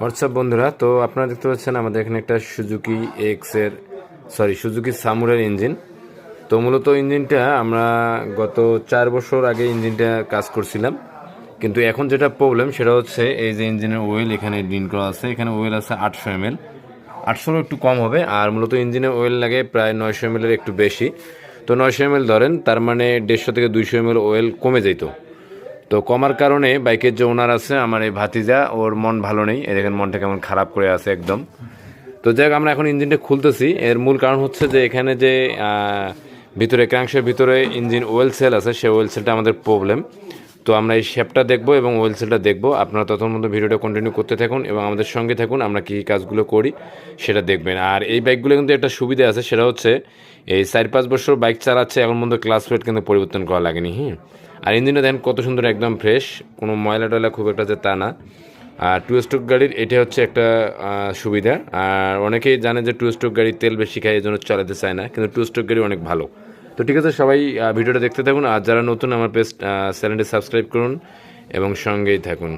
WhatsApp বন্ধুরা, তো আপনারা দেখতে পাচ্ছেন আমাদের এখানে একটা সুজুকি এক্সের সরি সুজুকি সামুরের ইঞ্জিন তো মূলত ইঞ্জিনটা আমরা গত চার বছর আগে ইঞ্জিনটা কাজ করছিলাম। কিন্তু এখন যেটা প্রবলেম সেটা হচ্ছে এই যে ইঞ্জিনের ওয়েল এখানে ডিন করা আছে। এখানে ওয়েল আছে আটশো এম এল আটশোরও একটু কম হবে, আর মূলত ইঞ্জিনে ওয়েল লাগে প্রায় নয়শো এম একটু বেশি। তো নয়শো এম ধরেন, তার মানে দেড়শো থেকে দুইশো এম ওয়েল কমে যেত তো কমার কারণে বাইকের যে ওনার আছে, আমার এই ভাতিজা, ওর মন ভালো নেই। এই দেখেন মনটা কেমন খারাপ করে আছে একদম। তো যাই আমরা এখন ইঞ্জিনটা খুলতেছি। এর মূল কারণ হচ্ছে যে এখানে যে ভিতরে ক্রাংশের ভিতরে ইঞ্জিন ওয়েল সেল আছে, সেই ওয়েল সেলটা আমাদের প্রবলেম তো আমরা এই শেপটা দেখব এবং ওয়েল সেলটা দেখব। আপনারা তখন মধ্যে ভিডিওটা কন্টিনিউ করতে থাকুন এবং আমাদের সঙ্গে থাকুন, আমরা কী কাজগুলো করি সেটা দেখবেন। আর এই বাইকগুলো কিন্তু একটা সুবিধা আছে, সেটা হচ্ছে এই চার পাঁচ বছর বাইক চালাচ্ছে, এখন মধ্যে ক্লাস প্লেট কিন্তু পরিবর্তন করা লাগেনি, হুম? আর ইঞ্জিনটা দেখেন কত সুন্দর, একদম ফ্রেশ কোনো ময়লা টয়লা খুব একটা যে তা না। আর টু স্ট্রোক গাড়ির এটা হচ্ছে একটা সুবিধা। আর অনেকেই জানে যে টু স্ট্রোক গাড়ির তেল বেশি খায় এই জন্য চালাতে চায় না, কিন্তু টু স্ট্রোক গাড়ি অনেক ভালো। তো ঠিক আছে, সবাই ভিডিওটা দেখতে থাকুন, আর যারা নতুন, আমার পেজ চ্যানেলটি সাবস্ক্রাইব করুন এবং সঙ্গেই থাকুন।